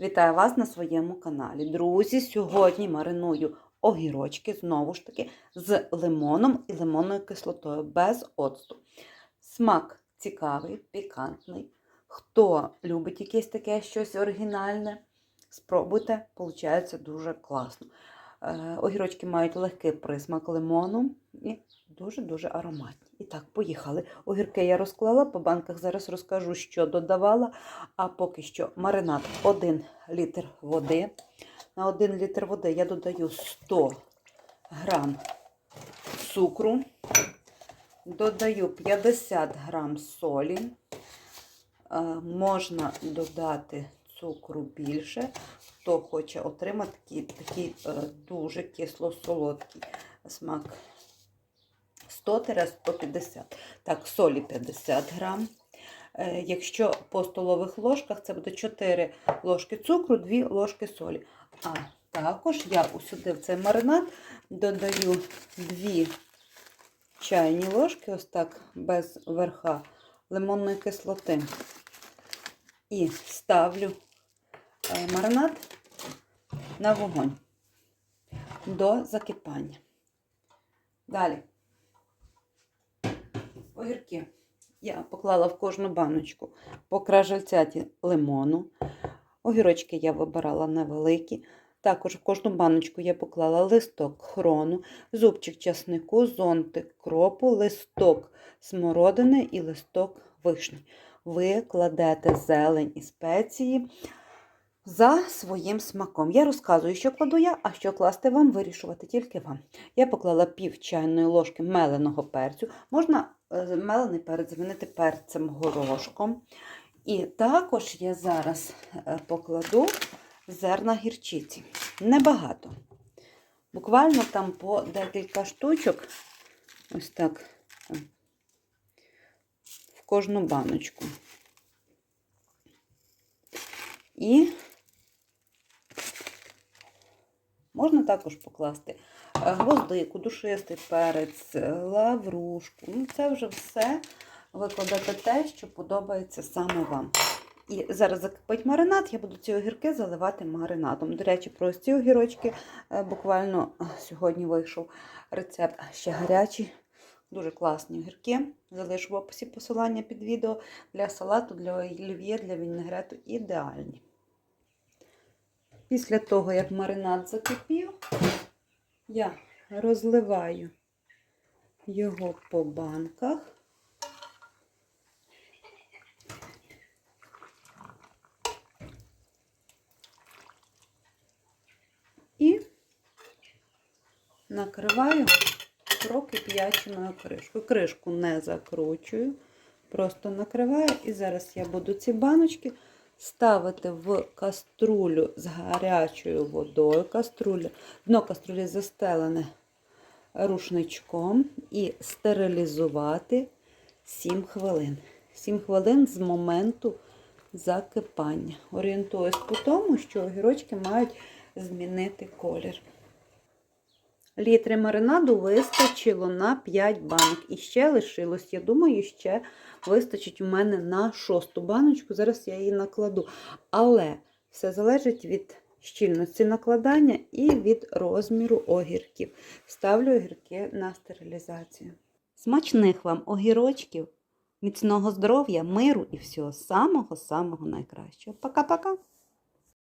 Вітаю вас на своєму каналі. Друзі, сьогодні мариную огірочки, знову ж таки, з лимоном і лимонною кислотою, без оцту. Смак цікавий, пікантний. Хто любить якесь таке щось оригінальне, спробуйте, виходить дуже класно. Е, Огірочки мають легкий присмак лимону і дуже-дуже ароматні. І так, поїхали. Огірки я розклала, по банках зараз розкажу, що додавала. А поки що маринад 1 літр води. На 1 літр води я додаю 100 грам цукру, додаю 50 грам солі. Е, Можна додати цукру більше, хто хоче отримати такий, такий е, дуже кисло-солодкий смак. 100-150. Так, солі 50 грам. Е, Якщо по столових ложках, це буде 4 ложки цукру, 2 ложки солі. А також я усюди в цей маринад додаю 2 чайні ложки, ось так, без верха лимонної кислоти. І ставлю маринад на вогонь до закипання. Далі. Огірки я поклала в кожну баночку по кражельцяті лимону. Огірочки я вибирала невеликі. Також в кожну баночку я поклала листок хрону, зубчик часнику, зонтик кропу, листок смородини і листок вишні. Ви кладете зелень і спеції за своїм смаком. Я розказую, що кладу я, а що класти вам, вирішувати тільки вам. Я поклала пів чайної ложки меленого перцю. Можна е, мелений перець замінити перцем горошком. І також я зараз е, покладу зерна гірчиці. Небагато. Буквально там по декілька штучок, ось так, в кожну баночку. І можна також покласти е, гвоздику, душистий перець, е, лаврушку. Ну, це вже все ви кладете те, що подобається саме вам. І зараз закипить маринад, я буду ці огірки заливати маринадом. До речі, про ці огірочки е, буквально сьогодні вийшов рецепт ще гарячі. Дуже класні огірки. Залишу в описі посилання під відео для салату, для олів'є, для вінегрету. Ідеальні. Після того, як маринад закипів, я розливаю його по банках. І накриваю прокип'яченою кришкою. Кришку не закручую, просто накриваю. І зараз я буду ці баночки ставити в каструлю з гарячою водою. Каструлю, дно каструлі застелене рушничком і стерилізувати 7 хвилин. 7 хвилин з моменту закипання. Орієнтуюсь по тому, що огірочки мають змінити колір. Літри маринаду вистачило на 5 банок. І ще лишилось, я думаю, ще вистачить у мене на шосту баночку. Зараз я її накладу. Але все залежить від щільності накладання і від розміру огірків. Ставлю огірки на стерилізацію. Смачних вам огірочків, міцного здоров'я, миру і всього самого-самого найкращого. Пока-пока!